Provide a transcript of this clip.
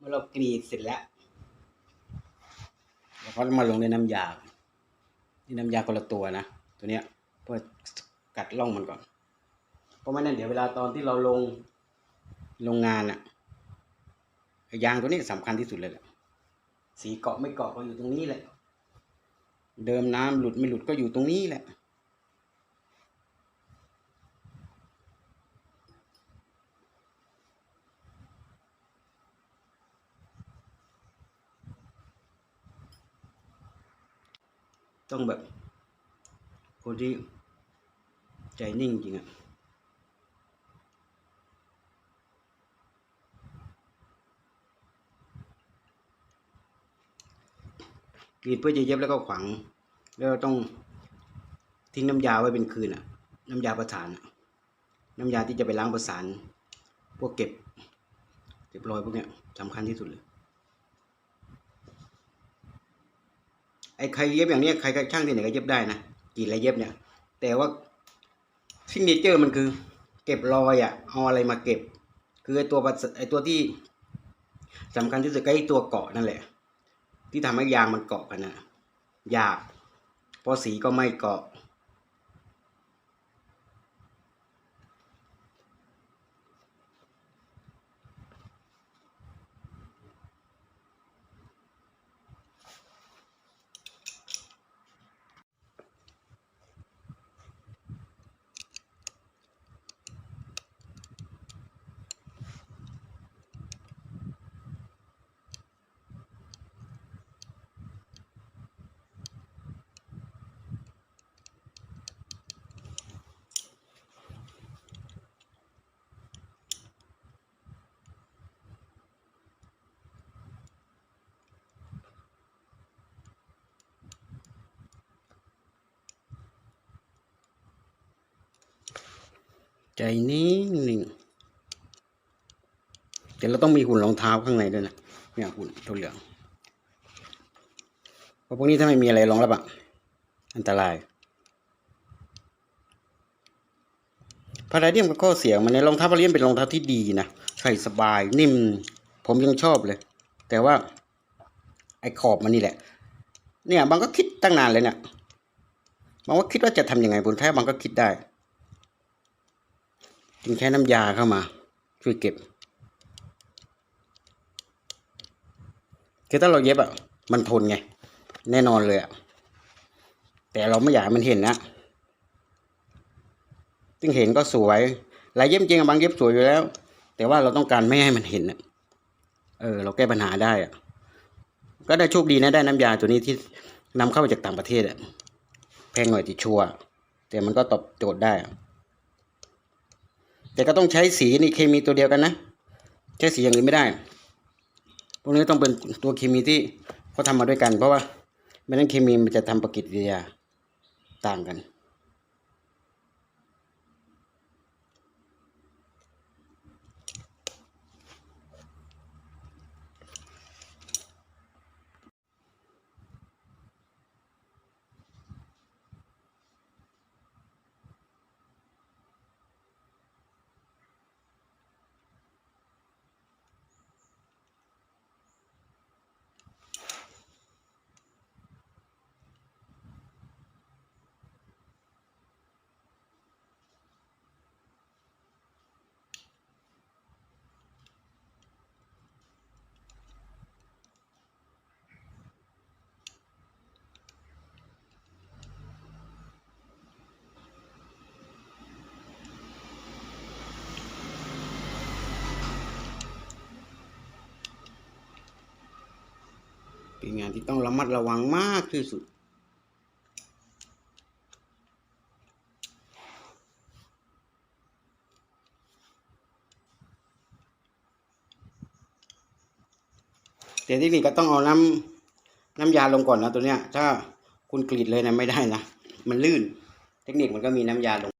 เมื่อเรากรีดเสร็จแล้วเราก็มาลงในน้ำยา นี่น้ำยาคนละตัวนะ ตัวเนี้ยเพื่อกัดร่องมันก่อน เพราะไม่นั้นเดี๋ยวเวลาตอนที่เราลงโรงงานอะยางตัวนี้สำคัญที่สุดเลยแหละ สีเกาะไม่เกาะก็อยู่ตรงนี้แหละ เดิมน้ำหลุดไม่หลุดก็อยู่ตรงนี้แหละ ต้องแบบ คนที่ใจนิ่งจริงอะกรีดเพื่อจะเย็บแล้วก็ขวางแล้วต้องทิ้งน้ำยาไว้เป็นคืนอะน้ำยาประสานน้ำยาที่จะไปล้างประสาน พวกเก็บ เก็บรอยพวกเนี้ยสำคัญที่สุดเลย ไอ้ใครเย็บอย่างเนี้ยใครช่างที่ไหนก็เย็บได้นะกี่อะไรเย็บเนี่ย แต่ว่าซิงเนเจอร์มันคือ เก็บรอยอะ่ะเอาอะไรมาเก็บ คือไอ้ตัวไอ้ตัวที่สำคัญที่สุดก็ไอ้ตัวเกาะนั่นแหละ ที่ทำให้ยางมันเกาะกันนะยากพอสีก็ไม่เกาะ ใจนิ่งนิ่งแต่เราต้องมีหุ่นรองเท้าข้างในด้วยนะเนี่ยหุ่นตัวเหลืองเพราะพวกนี้ถ้าไม่มีอะไรรองรับอะอันตรายพาราเดียมกับข้อเสียมันในรองเท้าพาราเดียมเป็นรองเท้าที่ดีนะใส่สบายนิ่ม ผมยังชอบเลย แต่ว่า ไอ้ขอบมันนี่แหละ เนี่ยบางก็คิดตั้งนานเลยเนี่ยบางว่าคิดว่าจะทำยังไงผลแท้บางก็คิดได้ จึงใช้น้ำยาเข้ามาช่วยเก็บคือถ้าเราเย็บอะมันทนไง แน่นอนเลยอะแต่เราไม่อยากมันเห็นนะซึ่งเห็นก็สวยลายเย็บจริงอะบางเย็บสวยอยู่แล้ว แต่ว่าเราต้องการไม่ให้มันเห็นอะเออ เราแก้ปัญหาได้อะก็ได้โชคดีนะได้น้ำยาตัวนี้ที่นำเข้ามาจากต่างประเทศอะแพงหน่อยติชัวแต่มันก็ตอบโจทย์ได้อะ แต่ก็ต้องใช้สีนี่เคมีตัวเดียวกันนะใช้สีอย่างอื่นไม่ได้ พวกนี้ต้องเป็นตัวเคมีที่เขาทำมาด้วยกัน เพราะว่าไม่นั้นเคมีมันจะทำปฏิกิริยาต่างกัน เป็นงานที่ต้องระมัดระวังมากที่สุดแต่ที่นี่ก็ต้องเอาน้ำน้ำยาลงก่อนนะตัวเนี้ย ถ้าคุณกรีดเลยนะไม่ได้นะ มันลื่น เทคนิคมันก็มีน้ำยาลง